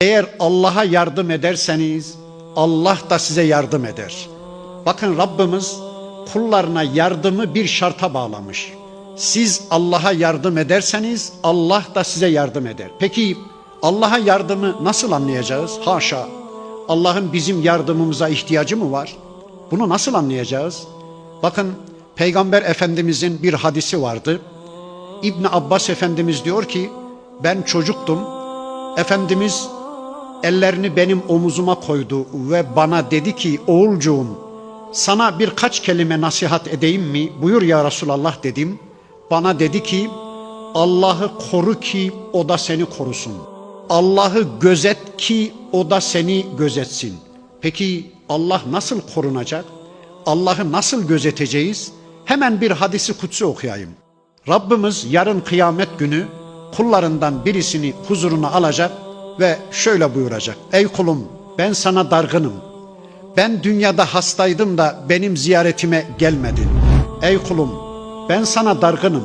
Eğer Allah'a yardım ederseniz Allah da size yardım eder. Bakın Rabbimiz kullarına yardımı bir şarta bağlamış. Siz Allah'a yardım ederseniz Allah da size yardım eder. Peki Allah'a yardımı nasıl anlayacağız? Haşa. Allah'ın bizim yardımımıza ihtiyacı mı var? Bunu nasıl anlayacağız? Bakın Peygamber Efendimizin bir hadisi vardı. İbn Abbas Efendimiz diyor ki ben çocuktum. Efendimiz ellerini benim omuzuma koydu ve bana dedi ki oğulcuğum sana birkaç kelime nasihat edeyim mi? Buyur ya Resulallah dedim. Bana dedi ki Allah'ı koru ki o da seni korusun. Allah'ı gözet ki o da seni gözetsin. Peki Allah nasıl korunacak? Allah'ı nasıl gözeteceğiz? Hemen bir hadisi kutsu okuyayım. Rabbimiz yarın kıyamet günü kullarından birisini huzuruna alacak ve şöyle buyuracak. Ey kulum ben sana dargınım. Ben dünyada hastaydım da benim ziyaretime gelmedin. Ey kulum ben sana dargınım.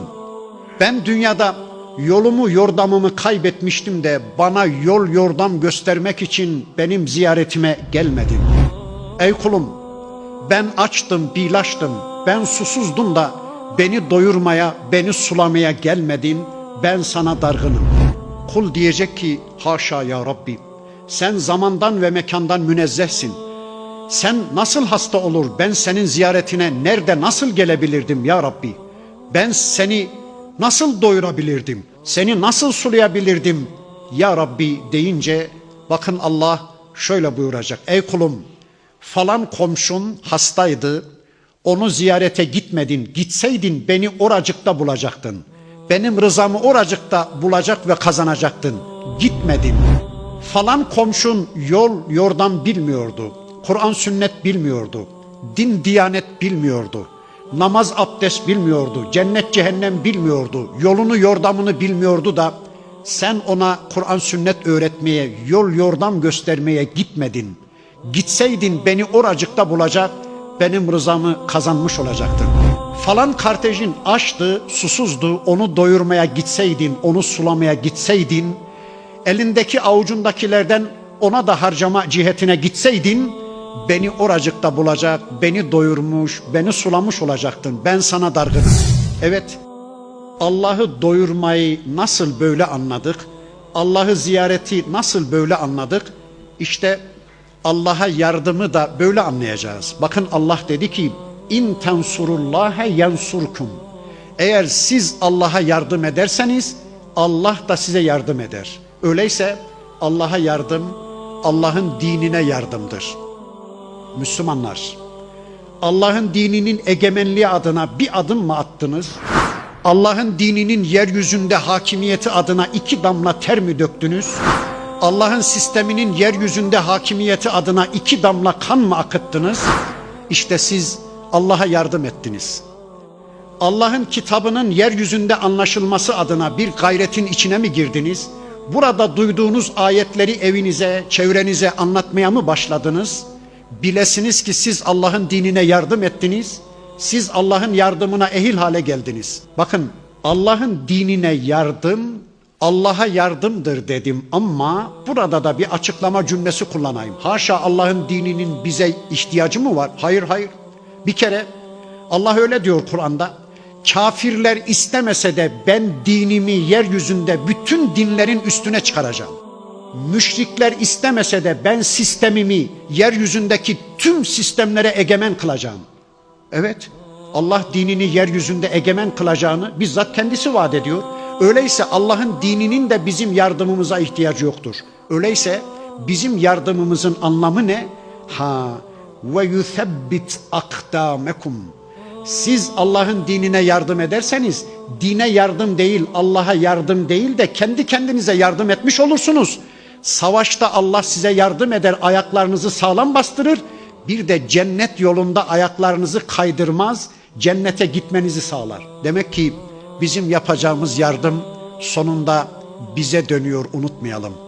Ben dünyada yolumu yordamımı kaybetmiştim de bana yol yordam göstermek için benim ziyaretime gelmedin. Ey kulum ben açtım, bilaştım, ben susuzdum da beni doyurmaya, beni sulamaya gelmedin, ben sana dargınım. Kul diyecek ki haşa ya Rabbi, sen zamandan ve mekandan münezzehsin. Sen nasıl hasta olur, ben senin ziyaretine nerede nasıl gelebilirdim ya Rabbi? Ben seni nasıl doyurabilirdim, seni nasıl sulayabilirdim ya Rabbi deyince bakın Allah şöyle buyuracak. Ey kulum falan komşun hastaydı. Onu ziyarete gitmedin. Gitseydin beni oracıkta bulacaktın. Benim rızamı oracıkta bulacak ve kazanacaktın. Gitmedin. Falan komşun yol yordam bilmiyordu. Kur'an sünnet bilmiyordu. Din diyanet bilmiyordu. Namaz abdest bilmiyordu. Cennet cehennem bilmiyordu. Yolunu yordamını bilmiyordu da sen ona Kur'an sünnet öğretmeye, yol yordam göstermeye gitmedin. Gitseydin beni oracıkta bulacak, benim rızamı kazanmış olacaktın. Falan kartejin açtı, susuzdu, onu doyurmaya gitseydin, onu sulamaya gitseydin, elindeki avucundakilerden ona da harcama cihetine gitseydin, beni oracıkta bulacak, beni doyurmuş, beni sulamış olacaktın. Ben sana dargınım. Evet, Allah'ı doyurmayı nasıl böyle anladık? Allah'ı ziyareti nasıl böyle anladık? İşte Allah'a yardımı da böyle anlayacağız. Bakın Allah dedi ki in tensurullaha yansurkum. Eğer siz Allah'a yardım ederseniz Allah da size yardım eder. Öyleyse Allah'a yardım Allah'ın dinine yardımdır. Müslümanlar Allah'ın dininin egemenliği adına bir adım mı attınız? Allah'ın dininin yeryüzünde hakimiyeti adına iki damla ter mi döktünüz? Allah'ın sisteminin yeryüzünde hakimiyeti adına iki damla kan mı akıttınız? İşte siz Allah'a yardım ettiniz. Allah'ın kitabının yeryüzünde anlaşılması adına bir gayretin içine mi girdiniz? Burada duyduğunuz ayetleri evinize, çevrenize anlatmaya mı başladınız? Bilesiniz ki siz Allah'ın dinine yardım ettiniz. Siz Allah'ın yardımına ehil hale geldiniz. Bakın Allah'ın dinine yardım Allah'a yardımdır dedim ama burada da bir açıklama cümlesi kullanayım. Haşa Allah'ın dininin bize ihtiyacı mı var? Hayır hayır. Bir kere Allah öyle diyor Kur'an'da. Kafirler istemese de ben dinimi yeryüzünde bütün dinlerin üstüne çıkaracağım. Müşrikler istemese de ben sistemimi yeryüzündeki tüm sistemlere egemen kılacağım. Evet Allah dinini yeryüzünde egemen kılacağını bizzat kendisi vaat ediyor. Öyleyse Allah'ın dininin de bizim yardımımıza ihtiyacı yoktur. Öyleyse bizim yardımımızın anlamı ne? Ha ve yusebbit akdamekum. Siz Allah'ın dinine yardım ederseniz dine yardım değil, Allah'a yardım değil de kendi kendinize yardım etmiş olursunuz. Savaşta Allah size yardım eder, ayaklarınızı sağlam bastırır. Bir de cennet yolunda ayaklarınızı kaydırmaz, cennete gitmenizi sağlar. Demek ki bizim yapacağımız yardım sonunda bize dönüyor unutmayalım.